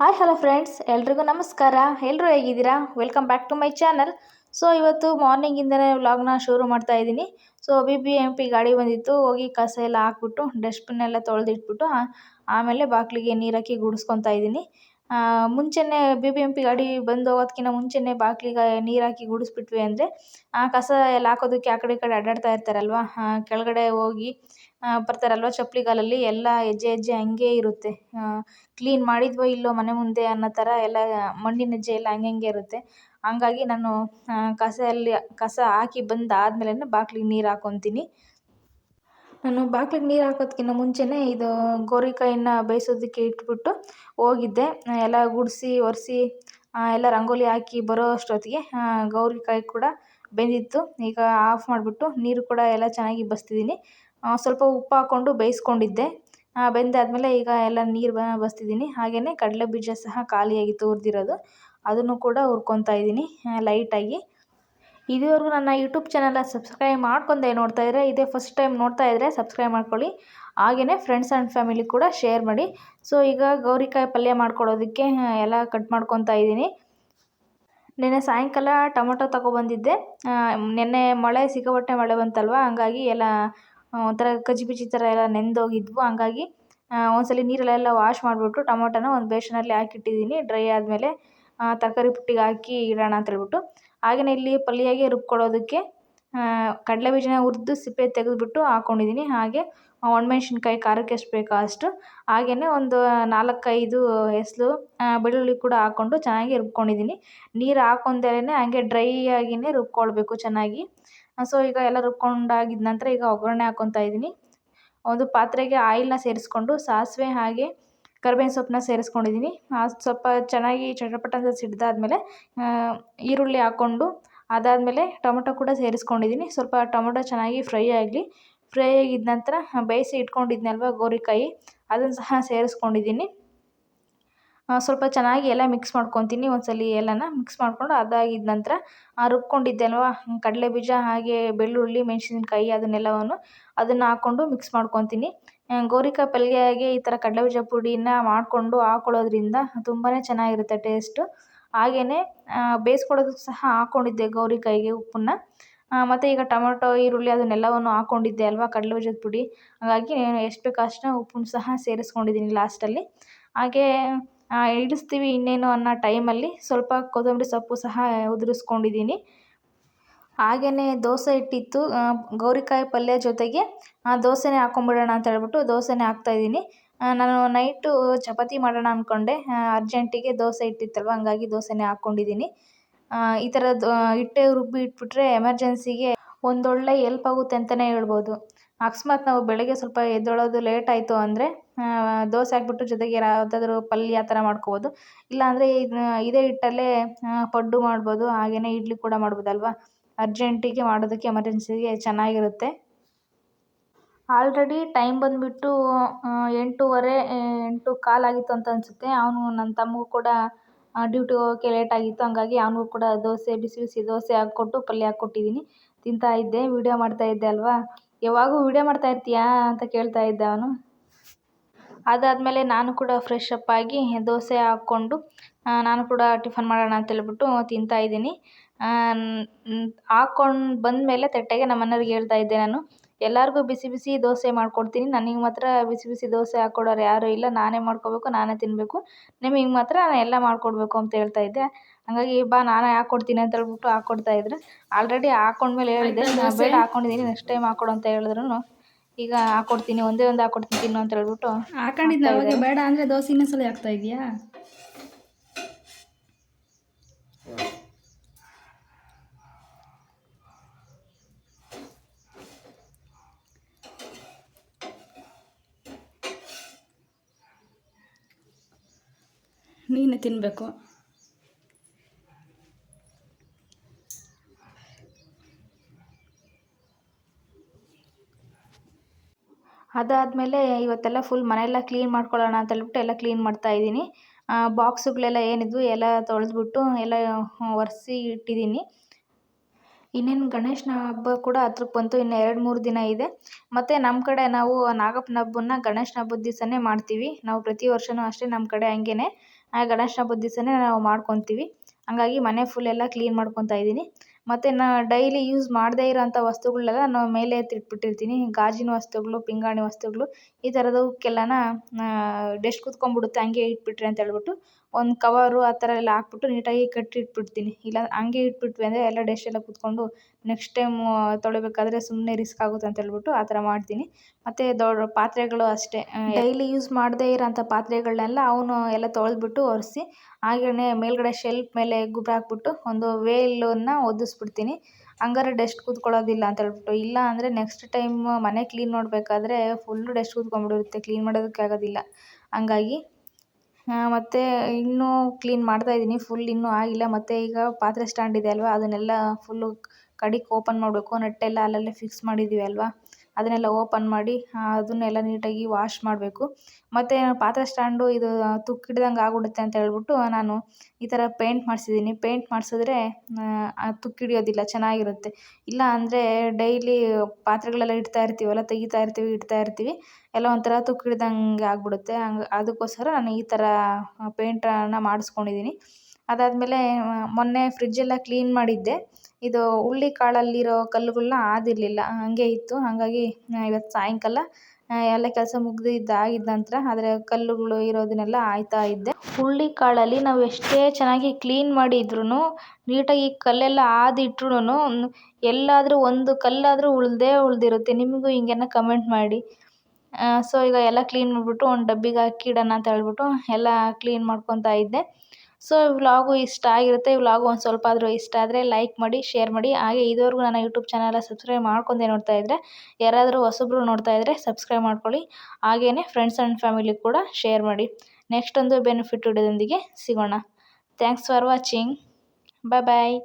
Hi hello friends ಎಲ್ರಿಗೂ ನಮಸ್ಕಾರ. ಎಲ್ಲರೂ ಹೇಗಿದ್ದೀರಾ? Welcome back to my channel so ಇವತ್ತು ಮಾರ್ನಿಂಗಿಂದಲೇ ವ್ಲಾಗ್ನ ಶುರು ಮಾಡ್ತಾ ಇದ್ದೀನಿ. So B B M P ಗಾಡಿ ಬಂದಿತ್ತು. ಹೋಗಿ ಕಸ ಎಲ್ಲ ಹಾಕ್ಬಿಟ್ಟು ಡಸ್ಟ್ಬಿನ್ ಎಲ್ಲ ತೊಳೆದಿಟ್ಬಿಟ್ಟು ಆಮೇಲೆ ಬಾಗಿಲಿಗೆ ನೀರು ಹಾಕಿ ಗುಡಿಸ್ಕೊತಾ ಇದ್ದೀನಿ. ಮುಂಚೆನೇ ಬಿ ಬಿ ಎಂ ಪಿ ಗಾಡಿ ಬಂದು ಹೋಗೋದಕ್ಕಿಂತ ಮುಂಚೆನೇ ಬಾಗಿಲಿಗೆ ನೀರು ಹಾಕಿ ಗುಡಿಸ್ಬಿಟ್ವಿ ಅಂದರೆ ಕಸ ಎಲ್ಲ ಹಾಕೋದಕ್ಕೆ ಆ ಕಡೆ ಈ ಕಡೆ ಅಡ್ಡಾಡ್ತಾ ಇರ್ತಾರಲ್ವ? ಕೆಳಗಡೆ ಹೋಗಿ ಬರ್ತಾರಲ್ವ ಚಪ್ಪಲಿಗಾಲಲ್ಲಿ? ಎಲ್ಲ ಹೆಜ್ಜೆ ಹೆಜ್ಜೆ ಹಂಗೆ ಇರುತ್ತೆ. ಕ್ಲೀನ್ ಮಾಡಿದ್ವೋ ಇಲ್ಲೋ ಮನೆ ಮುಂದೆ ಅನ್ನೋ ಥರ ಎಲ್ಲ ಮಣ್ಣಿನ ಹೆಜ್ಜೆ ಎಲ್ಲ ಹಂಗೆ ಇರುತ್ತೆ. ಹಂಗಾಗಿ ನಾನು ಕಸ ಅಲ್ಲಿ, ಕಸ ಹಾಕಿ ಬಂದಾದ್ಮೇಲೆ ಬಾಗಿಲಿಗೆ ನೀರು ಹಾಕ್ಕೊತೀನಿ ನಾನು ಬಾಗ್ಲಿಗೆ ನೀರು ಹಾಕೋದ್ಕಿಂತ ಮುಂಚೆನೇ ಇದು ಗೋರಿಕಾಯಿನ ಬೇಯಿಸೋದಕ್ಕೆ ಇಟ್ಬಿಟ್ಟು ಹೋಗಿದ್ದೆ. ಎಲ್ಲ ಗುಡಿಸಿ, ಒರೆಸಿ ಎಲ್ಲ ರಂಗೋಲಿ ಹಾಕಿ ಬರೋ ಅಷ್ಟೊತ್ತಿಗೆ ಗೌರಿಕಾಯಿ ಕೂಡ ಬೆಂದಿತ್ತು. ಈಗ ಆಫ್ ಮಾಡಿಬಿಟ್ಟು ನೀರು ಕೂಡ ಎಲ್ಲ ಚೆನ್ನಾಗಿ ಬಸ್ತಿದ್ದೀನಿ ಸ್ವಲ್ಪ ಉಪ್ಪು ಹಾಕ್ಕೊಂಡು ಬೇಯಿಸ್ಕೊಂಡಿದ್ದೆ. ಬೆಂದಾದಮೇಲೆ ಈಗ ಎಲ್ಲ ನೀರು ಬಸ್ತಿದ್ದೀನಿ ಹಾಗೆಯೇ ಕಡಲೆ ಬೀಜ ಸಹ ಖಾಲಿಯಾಗಿತ್ತು ಹುರಿದಿರೋದು ಅದನ್ನು ಕೂಡ ಹುರ್ಕೊತಾ ಇದ್ದೀನಿ ಲೈಟಾಗಿ. ಇದುವರೆಗೂ ನನ್ನ ಯೂಟ್ಯೂಬ್ ಚಾನಲ್ನ ಸಬ್ಸ್ಕ್ರೈಬ್ ಮಾಡ್ಕೊಂಡೆ ನೋಡ್ತಾ ಇದ್ದರೆ ಇದೇ ಫಸ್ಟ್ ಟೈಮ್ ನೋಡ್ತಾ ಇದ್ದರೆ ಸಬ್ಸ್ಕ್ರೈಬ್ ಮಾಡ್ಕೊಳ್ಳಿ. ಹಾಗೆಯೇ ಫ್ರೆಂಡ್ಸ್ ಆ್ಯಂಡ್ ಫ್ಯಾಮಿಲಿ ಕೂಡ ಶೇರ್ ಮಾಡಿ. ಸೊ ಈಗ ಗೌರಿಕಾಯಿ ಪಲ್ಯ ಮಾಡ್ಕೊಳ್ಳೋದಕ್ಕೆ ಎಲ್ಲ ಕಟ್ ಮಾಡ್ಕೊತಾ ಇದ್ದೀನಿ. ನಿನ್ನೆ ಸಾಯಂಕಾಲ ಟೊಮೊಟೊ ತೊಗೊಬಂದಿದ್ದೆ. ನೆನ್ನೆ ಮಳೆ, ಸಿಕ್ಕಾಪಟ್ಟೆ ಮಳೆ ಬಂತಲ್ವ? ಹಂಗಾಗಿ ಎಲ್ಲ ಒಂಥರ ಕಜ್ಜಿ ಬಿಜಿ ಥರ ಎಲ್ಲ ನೆಂದೋಗಿದ್ವು. ಹಂಗಾಗಿ ಒಂದ್ಸಲಿ ನೀರಲ್ಲೆಲ್ಲ ವಾಶ್ ಮಾಡಿಬಿಟ್ಟು ಟೊಮೊಟೊನ ಒಂದು ಬೇಷನಲ್ಲಿ ಹಾಕಿಟ್ಟಿದ್ದೀನಿ. ಡ್ರೈ ಆದಮೇಲೆ ತರಕಾರಿ ಪುಟ್ಟಿಗೆ ಹಾಕಿ ಇಡೋಣ ಅಂತ ಹೇಳ್ಬಿಟ್ಟು. ಹಾಗೆಯೇ ಇಲ್ಲಿ ಪಲ್ಯಗೆ ರುಬ್ಕೊಳ್ಳೋದಕ್ಕೆ ಕಡಲೆ ಬೀಜನ ಹುರಿದು ಸಿಪ್ಪೆ ತೆಗೆದುಬಿಟ್ಟು ಹಾಕ್ಕೊಂಡಿದ್ದೀನಿ ಹಾಗೆ ಒಣಮೆಣ್ಸಿನ್ಕಾಯಿ, ಖಾರಕ್ಕೆ ಎಷ್ಟು ಬೇಕೋ ಅಷ್ಟು. ಹಾಗೆಯೇ ಒಂದು ನಾಲ್ಕೈದು ಹೆಸರು ಬೆಳ್ಳುಳ್ಳಿ ಕೂಡ ಹಾಕ್ಕೊಂಡು ಚೆನ್ನಾಗಿ ರುಬ್ಕೊಂಡಿದ್ದೀನಿ. ನೀರು ಹಾಕ್ಕೊಂಡೇ ಹಾಗೆ ಡ್ರೈ ಆಗಿಯೇ ರುಬ್ಕೊಳ್ಬೇಕು ಚೆನ್ನಾಗಿ. ಸೊ, ಈಗ ಎಲ್ಲ ರುಬ್ಕೊಂಡಾಗಿದ್ದ ನಂತರ ಈಗ ಒಗ್ಗರಣೆ ಹಾಕ್ಕೊತಾ ಇದ್ದೀನಿ. ಒಂದು ಪಾತ್ರೆಗೆ ಆಯಿಲ್ನ ಸೇರಿಸ್ಕೊಂಡು ಸಾಸಿವೆ ಹಾಗೆ ಕರ್ಬೇವಿನ ಸೊಪ್ಪನ್ನ ಸೇರಿಸ್ಕೊಂಡಿದ್ದೀನಿ ಸ್ವಲ್ಪ ಚೆನ್ನಾಗಿ ಚಟಪಟ ಅಂತ ಸಿಡ್ದಾದ್ಮೇಲೆ ಈರುಳ್ಳಿ ಹಾಕ್ಕೊಂಡು ಅದಾದಮೇಲೆ ಟೊಮೊಟೊ ಕೂಡ ಸೇರಿಸ್ಕೊಂಡಿದ್ದೀನಿ ಸ್ವಲ್ಪ ಟೊಮೊಟೊ ಚೆನ್ನಾಗಿ ಫ್ರೈ ಆಗಲಿ. ಫ್ರೈ ಆಗಿದ ನಂತರ ಬೇಯಿಸಿ ಇಟ್ಕೊಂಡಿದ್ನಲ್ವ ಗೋರಿಕಾಯಿ, ಅದನ್ನು ಸಹ ಸೇರಿಸ್ಕೊಂಡಿದ್ದೀನಿ ಸ್ವಲ್ಪ ಚೆನ್ನಾಗಿ ಎಲ್ಲ ಮಿಕ್ಸ್ ಮಾಡ್ಕೊತೀನಿ ಒಂದ್ಸಲ ಎಲ್ಲನ ಮಿಕ್ಸ್ ಮಾಡಿಕೊಂಡು ಅದಾಗಿದ ನಂತರ ರುಬ್ಕೊಂಡಿದ್ದೆ ಅಲ್ವಾ ಕಡಲೆ ಬೀಜ ಹಾಗೆ ಬೆಳ್ಳುಳ್ಳಿ, ಮೆಣಸಿನಕಾಯಿ ಅದನ್ನೆಲ್ಲವನ್ನು ಅದನ್ನು ಹಾಕ್ಕೊಂಡು ಮಿಕ್ಸ್ ಮಾಡ್ಕೊತೀನಿ. ಗೋರಿಕಾಯಿ ಪಲ್ಯಗೆ ಈ ಥರ ಕಡಲೆ ಬೀಜ ಪುಡಿನ ಮಾಡಿಕೊಂಡು ಹಾಕೊಳ್ಳೋದ್ರಿಂದ ತುಂಬಾ ಚೆನ್ನಾಗಿರುತ್ತೆ ಟೇಸ್ಟು ಹಾಗೆಯೇ ಬೇಯಿಸ್ಕೊಳ್ಳೋದಕ್ಕೆ ಸಹ ಹಾಕ್ಕೊಂಡಿದ್ದೆ ಗೌರಿಕಾಯಿಗೆ ಉಪ್ಪನ್ನ. ಮತ್ತು ಈಗ ಟೊಮೊಟೊ, ಈರುಳ್ಳಿ ಅದನ್ನೆಲ್ಲವನ್ನು ಹಾಕ್ಕೊಂಡಿದ್ದೆ ಅಲ್ವಾ ಕಡಲೆ ಬೀಜದ ಪುಡಿ. ಹಾಗಾಗಿ ಎಷ್ಟು ಬೇಕೋ ಅಷ್ಟನ್ನ ಉಪ್ಪನ್ನು ಸಹ ಸೇರಿಸ್ಕೊಂಡಿದ್ದೀನಿ ಲಾಸ್ಟಲ್ಲಿ ಹಾಗೇ ಇಳಿಸ್ತೀವಿ ಇನ್ನೇನು ಅನ್ನೋ ಟೈಮಲ್ಲಿ ಸ್ವಲ್ಪ ಕೊತ್ತಂಬರಿ ಸೊಪ್ಪು ಸಹ ಉದುರಿಸ್ಕೊಂಡಿದ್ದೀನಿ. ಹಾಗೆಯೇ ದೋಸೆ ಹಿಟ್ಟಿತ್ತು ಗೌರಿಕಾಯಿ ಪಲ್ಯ ಜೊತೆಗೆ ದೋಸೆನೇ ಹಾಕ್ಕೊಂಬಿಡೋಣ ಅಂತ ಹೇಳ್ಬಿಟ್ಟು ದೋಸೆನೇ ಹಾಕ್ತಾಯಿದ್ದೀನಿ ನಾನು ನೈಟು ಚಪಾತಿ ಮಾಡೋಣ ಅಂದ್ಕೊಂಡೆ ಅರ್ಜೆಂಟಿಗೆ ದೋಸೆ ಹಿಟ್ಟಿತ್ತಲ್ವ ಹಂಗಾಗಿ ದೋಸೆನೇ ಹಾಕ್ಕೊಂಡಿದ್ದೀನಿ ಈ ಥರದ್ದು ಹಿಟ್ಟೆ ರುಬ್ಬಿ ಇಟ್ಬಿಟ್ರೆ ಎಮರ್ಜೆನ್ಸಿಗೆ ಒಂದೊಳ್ಳೆ ಎಲ್ಪ್ ಆಗುತ್ತೆ ಅಂತಲೇ ಹೇಳ್ಬೋದು. ಅಕಸ್ಮಾತ್ ನಾವು ಬೆಳಗ್ಗೆ ಸ್ವಲ್ಪ ಎದ್ದೇಳೋದು ಲೇಟ್ ಆಯಿತು ಅಂದರೆ ದೋಸೆ ಹಾಕ್ಬಿಟ್ಟು ಜೊತೆಗೆ ಯಾವುದಾದ್ರೂ ಪಲ್ಯ ಆ ಥರ ಮಾಡ್ಕೋಬೋದು. ಇಲ್ಲಾಂದರೆ ಇದೇ ಹಿಟ್ಟಲ್ಲೇ ಪಡ್ಡು ಮಾಡ್ಬೋದು ಹಾಗೆಯೇ ಇಡ್ಲಿ ಕೂಡ ಮಾಡ್ಬೋದಲ್ವ? ಅರ್ಜೆಂಟಿಗೆ ಮಾಡೋದಕ್ಕೆ ಎಮರ್ಜೆನ್ಸಿಗೆ ಚೆನ್ನಾಗಿರುತ್ತೆ. ಆಲ್ರೆಡಿ ಟೈಮ್ ಬಂದುಬಿಟ್ಟು ಎಂಟೂವರೆ ಎಂಟು ಕಾಲಾಗಿತ್ತು ಅಂತ ಅನಿಸುತ್ತೆ. ಅವನು ನನ್ನ ತಮ್ಮಗೂ ಕೂಡ ಡ್ಯೂಟಿಗೆ ಹೋಗೋಕ್ಕೆ ಲೇಟ್ ಆಗಿತ್ತು. ಹಾಗಾಗಿ ಅವನಿಗೂ ಕೂಡ ದೋಸೆ ಬಿಸಿ ಬಿಸಿ ದೋಸೆ ಹಾಕ್ಕೊಟ್ಟು, ಪಲ್ಯ ಹಾಕ್ಕೊಟ್ಟಿದ್ದೀನಿ ತಿಂತಾ ಇದ್ದೆ ವೀಡಿಯೋ ಮಾಡ್ತಾ ಇದ್ದೆ ಅಲ್ವಾ? ಯಾವಾಗೂ ವೀಡಿಯೋ ಮಾಡ್ತಾ ಇರ್ತೀಯಾ ಅಂತ ಕೇಳ್ತಾ ಇದ್ದ ಅವನು. ಅದಾದಮೇಲೆ ನಾನು ಕೂಡ ಫ್ರೆಶ್ ಅಪ್ ಆಗಿ ದೋಸೆ ಹಾಕ್ಕೊಂಡು ನಾನು ಕೂಡ ಟಿಫನ್ ಮಾಡೋಣ ಅಂತ ಹೇಳ್ಬಿಟ್ಟು ತಿಂತಾ ಇದ್ದೀನಿ. ಹಾಕ್ಕೊಂಡು ಬಂದಮೇಲೆ ತಟ್ಟೆಗೆ ನಮ್ಮ ಹೇಳ್ತಾಯಿದ್ದೆ ಹೇಳ್ತಾ ಇದ್ದೆ ನಾನು ಎಲ್ಲರಿಗೂ ಬಿಸಿ ಬಿಸಿ ದೋಸೆ ಮಾಡಿಕೊಡ್ತೀನಿ ನನಗೆ ಮಾತ್ರ ಬಿಸಿ ಬಿಸಿ ದೋಸೆ ಹಾಕ್ಕೊಡೋರು ಯಾರೂ ಇಲ್ಲ ನಾನೇ ಮಾಡ್ಕೋಬೇಕು ನಾನೇ ತಿನ್ನಬೇಕು ನಿಮಗೆ ಮಾತ್ರ ಎಲ್ಲ ಮಾಡಿಕೊಡ್ಬೇಕು ಅಂತ ಹೇಳ್ತಾ ಇದ್ದೆ. ಹಾಗಾಗಿ ಬಾ ನಾನೇ ಹಾಕ್ಕೊಡ್ತೀನಿ ಅಂತ ಹೇಳ್ಬಿಟ್ಟು ಹಾಕ್ಕೊಡ್ತಾ ಇದ್ರು. ಆಲ್ರೆಡಿ ಹಾಕ್ಕೊಂಡ್ಮೇಲೆ ಹೇಳಿದ್ದೆ ಬೇಡ ಹಾಕ್ಕೊಂಡಿದ್ದೀನಿ ನೆಕ್ಸ್ಟ್ ಟೈಮ್ ಹಾಕ್ಕೊಡು ಅಂತ ಹೇಳಿದ್ರು ಈಗ ಹಾಕ್ಕೊಡ್ತೀನಿ ಒಂದೇ ಒಂದು ಹಾಕ್ಕೊಡ್ತೀನಿ ತಿನ್ನು ಅಂತ ಹೇಳ್ಬಿಟ್ಟು ಹಾಕೊಂಡಿದ್ದೆ ಬೇಡ ಅಂದರೆ ದೋಸೆ ಇನ್ನೊಂದ್ಸಲ ಹಾಕ್ತಾ ಇದೆಯಾ ನೀನೇ ತಿನ್ನಬೇಕು ಅದಾದಮೇಲೆ ಇವತ್ತೆಲ್ಲ ಫುಲ್ ಮನೆಯೆಲ್ಲ ಕ್ಲೀನ್ ಮಾಡ್ಕೊಳ್ಳೋಣ ಅಂತ ಹೇಳ್ಬಿಟ್ಟು ಎಲ್ಲ ಕ್ಲೀನ್ ಮಾಡ್ತಾ ಇದ್ದೀನಿ. ಬಾಕ್ಸುಗಳೆಲ್ಲ ಏನಿದ್ವು ಎಲ್ಲ ತೊಳೆದ್ಬಿಟ್ಟು ಎಲ್ಲ ಒರೆಸಿ ಇಟ್ಟಿದ್ದೀನಿ. ಇನ್ನೇನು ಗಣೇಶನ ಹಬ್ಬ ಕೂಡ ಹತ್ರಕ್ಕೆ ಬಂತು, ಇನ್ನು ಎರಡು ಮೂರು ದಿನ ಇದೆ. ಮತ್ತು ನಮ್ಮ ಕಡೆ ನಾವು ನಾಗಪ್ಪನ ಹಬ್ಬನ ಗಣೇಶನ ಹಬ್ಬದ ದಿವಸನೇ ಮಾಡ್ತೀವಿ. ನಾವು ಪ್ರತಿ ವರ್ಷವೂ ಅಷ್ಟೇ ನಮ್ಮ ಕಡೆ ಹಂಗೇ ಆ ಗಣೇಶನ ಹಬ್ಬದ ದಿವಸನೇ ನಾವು ಮಾಡ್ಕೊತೀವಿ. ಹಂಗಾಗಿ ಮನೆ ಫುಲ್ ಎಲ್ಲ ಕ್ಲೀನ್ ಮಾಡ್ಕೊತಾ ಇದ್ದೀನಿ ಮತ್ತು ನಾ ಡೈಲಿ ಯೂಸ್ ಮಾಡದೇ ಇರೋಂಥ ವಸ್ತುಗಳನ್ನೆಲ್ಲ ನಾನು ಮೇಲೆ ಎತ್ತಿಟ್ಬಿಟ್ಟಿರ್ತೀನಿ ಗಾಜಿನ ವಸ್ತುಗಳು, ಪಿಂಗಾಣಿ ವಸ್ತುಗಳು ಈ ಥರದವಕ್ಕೆಲ್ಲನ ಡೆಸ್ಟ್ ಕೂತ್ಕೊಂಡ್ಬಿಡುತ್ತೆ, ಹಂಗೆ ಇಟ್ಬಿಟ್ರೆ ಅಂತ ಹೇಳ್ಬಿಟ್ಟು ಒಂದು ಕವರು ಆ ಥರ ಎಲ್ಲ ಹಾಕ್ಬಿಟ್ಟು ನೀಟಾಗಿ ಕಟ್ಟಿಟ್ಬಿಡ್ತೀನಿ. ಇಲ್ಲ ಹಂಗೆ ಇಟ್ಬಿಟ್ವಿ ಅಂದರೆ ಎಲ್ಲ ಡೆಸ್ಟ್ ಎಲ್ಲ ಕೂತ್ಕೊಂಡು ನೆಕ್ಸ್ಟ್ ಟೈಮು ತೊಳಿಬೇಕಾದ್ರೆ ಸುಮ್ಮನೆ ರಿಸ್ಕ್ ಆಗುತ್ತೆ ಅಂತ ಹೇಳ್ಬಿಟ್ಟು ಆ ಥರ ಮಾಡ್ತೀನಿ. ಮತ್ತು ದೊಡ್ಡ ಪಾತ್ರೆಗಳು ಅಷ್ಟೇ. ಡೈಲಿ ಯೂಸ್ ಮಾಡದೇ ಇರೋಂಥ ಪಾತ್ರೆಗಳನ್ನೆಲ್ಲ ಅವನು ಎಲ್ಲ ತೊಳೆದ್ಬಿಟ್ಟು ಒರೆಸಿ ಹಾಗೆಯೇ ಮೇಲ್ಗಡೆ ಶೆಲ್ಫ್ ಮೇಲೆ ಗೊಬ್ಬರ ಹಾಕ್ಬಿಟ್ಟು ಒಂದು ವೇಲನ್ನು ಒದಿಸ್ಬಿಡ್ತೀನಿ ಹಂಗಾರೆ ಡಸ್ಟ್ ಕೂತ್ಕೊಳ್ಳೋದಿಲ್ಲ ಅಂತ ಹೇಳ್ಬಿಟ್ಟು. ಇಲ್ಲ ಅಂದರೆ ನೆಕ್ಸ್ಟ್ ಟೈಮ್ ಮನೆ ಕ್ಲೀನ್ ಮಾಡಬೇಕಾದ್ರೆ ಫುಲ್ಲು ಡಸ್ಟ್ ಕೂತ್ಕೊಂಡ್ಬಿಡುತ್ತೆ. ಕ್ಲೀನ್ ಮಾಡೋದಕ್ಕೆ ಆಗೋದಿಲ್ಲ. ಹಂಗಾಗಿ ಮತ್ತು ಇನ್ನೂ ಕ್ಲೀನ್ ಮಾಡ್ತಾ ಇದ್ದೀನಿ. ಫುಲ್ ಇನ್ನೂ ಆಗಿಲ್ಲ. ಮತ್ತು ಈಗ ಪಾತ್ರೆ ಸ್ಟ್ಯಾಂಡ್ ಇದೆ ಅಲ್ವಾ? ಅದನ್ನೆಲ್ಲ ಫುಲ್ಲು ಕಡಿಗೆ ಓಪನ್ ಮಾಡಬೇಕು ನಟ್ಟೆಲ್ಲ ಅಲ್ಲಲ್ಲೇ ಫಿಕ್ಸ್ ಮಾಡಿದ್ದೀವಿ ಅಲ್ವಾ? ಅದನ್ನೆಲ್ಲ ಓಪನ್ ಮಾಡಿ ಅದನ್ನೆಲ್ಲ ನೀಟಾಗಿ ವಾಶ್ ಮಾಡಬೇಕು. ಮತ್ತು ಪಾತ್ರೆ ಸ್ಟ್ಯಾಂಡು ಇದು ತುಕ್ಕಿಡ್ದಂಗೆ ಆಗ್ಬಿಡುತ್ತೆ ಅಂತ ಹೇಳ್ಬಿಟ್ಟು ನಾನು ಈ ಥರ ಪೇಂಟ್ ಮಾಡಿಸಿದ್ದೀನಿ ಪೇಂಟ್ ಮಾಡಿಸಿದ್ರೆ ತುಕ್ಕಿಡಿಯೋದಿಲ್ಲ ಚೆನ್ನಾಗಿರುತ್ತೆ. ಇಲ್ಲ ಅಂದರೆ ಡೈಲಿ ಪಾತ್ರೆಗಳೆಲ್ಲ ಇಡ್ತಾ ಇರ್ತೀವಲ್ಲ, ತೆಗಿತಾ ಇರ್ತೀವಿ, ಇಡ್ತಾ ಇರ್ತೀವಿ, ಎಲ್ಲ ಒಂಥರ ತುಕ್ಕಿಡ್ದಂಗೆ ಆಗಿಬಿಡುತ್ತೆ. ಹಂಗೆ, ಅದಕ್ಕೋಸ್ಕರ ನಾನು ಈ ಥರ ಪೇಂಟನ್ನು ಮಾಡಿಸ್ಕೊಂಡಿದ್ದೀನಿ ಅದಾದಮೇಲೆ ಮೊನ್ನೆ ಫ್ರಿಜ್ಜೆಲ್ಲ ಕ್ಲೀನ್ ಮಾಡಿದ್ದೆ. ಇದು ಹುಳ್ಳಿ ಕಾಳಲ್ಲಿರೋ ಕಲ್ಲುಗಳನ್ನ ಆದಿರಲಿಲ್ಲ. ಹಾಗೆ ಇತ್ತು. ಹಾಗಾಗಿ ಇವತ್ತು ಸಾಯಂಕಾಲ ಎಲ್ಲ ಕೆಲಸ ಮುಗಿದಿದ್ದಾಗಿದ್ದ ನಂತರ ಅದರ ಕಲ್ಲುಗಳು ಇರೋದನ್ನೆಲ್ಲ ಆಯ್ತಾ ಇದ್ದೆ. ಹುಳ್ಳಿ ಕಾಳಲ್ಲಿ ನಾವು ಎಷ್ಟೇ ಚೆನ್ನಾಗಿ ಕ್ಲೀನ್ ಮಾಡಿದ್ರೂ ನೀಟಾಗಿ ಕಲ್ಲೆಲ್ಲ ಆದಿಟ್ರೂ ಎಲ್ಲಾದರೂ ಒಂದು ಕಲ್ಲಾದರೂ ಉಳ್ದೇ ಉಳಿದಿರುತ್ತೆ. ನಿಮಗೂ ಹಿಂಗೆನ ಕಮೆಂಟ್ ಮಾಡಿ. ಸೊ, ಈಗ ಎಲ್ಲ ಕ್ಲೀನ್ ಮಾಡಿಬಿಟ್ಟು ಒಂದು ಡಬ್ಬಿಗೆ ಹಾಕಿ ಇಡೋಣ ಅಂತ ಹೇಳ್ಬಿಟ್ಟು ಎಲ್ಲ ಕ್ಲೀನ್ ಮಾಡ್ಕೊತಾ ಇದ್ದೆ. ಸೊ ವ್ಲಾಗು ಇಷ್ಟ ಆಗಿರುತ್ತೆ. ಈ ವ್ಲಾಗು ಒಂದು ಸ್ವಲ್ಪ ಆದರೂ ಇಷ್ಟ ಆದರೆ ಲೈಕ್ ಮಾಡಿ, ಶೇರ್ ಮಾಡಿ. ಹಾಗೆ ಇದುವರೆಗೂ ನನ್ನ ಯೂಟ್ಯೂಬ್ ಚಾನಲ್ನ ಸಬ್ಸ್ಕ್ರೈಬ್ ಮಾಡ್ಕೊಂಡೆ ನೋಡ್ತಾ ಇದ್ದರೆ ಯಾರಾದರೂ ಹೊಸಬ್ರು ನೋಡ್ತಾ ಇದ್ದರೆ ಸಬ್ಸ್ಕ್ರೈಬ್ ಮಾಡ್ಕೊಳ್ಳಿ. ಹಾಗೆಯೇ ಫ್ರೆಂಡ್ಸ್ ಆ್ಯಂಡ್ ಫ್ಯಾಮಿಲಿ ಕೂಡ ಶೇರ್ ಮಾಡಿ. ನೆಕ್ಸ್ಟ್ ಒಂದು ಬೆನಿಫಿಟ್ ವಿಡಿಯೋದೊಂದಿಗೆ ಸಿಗೋಣ. Thanks for watching bye bye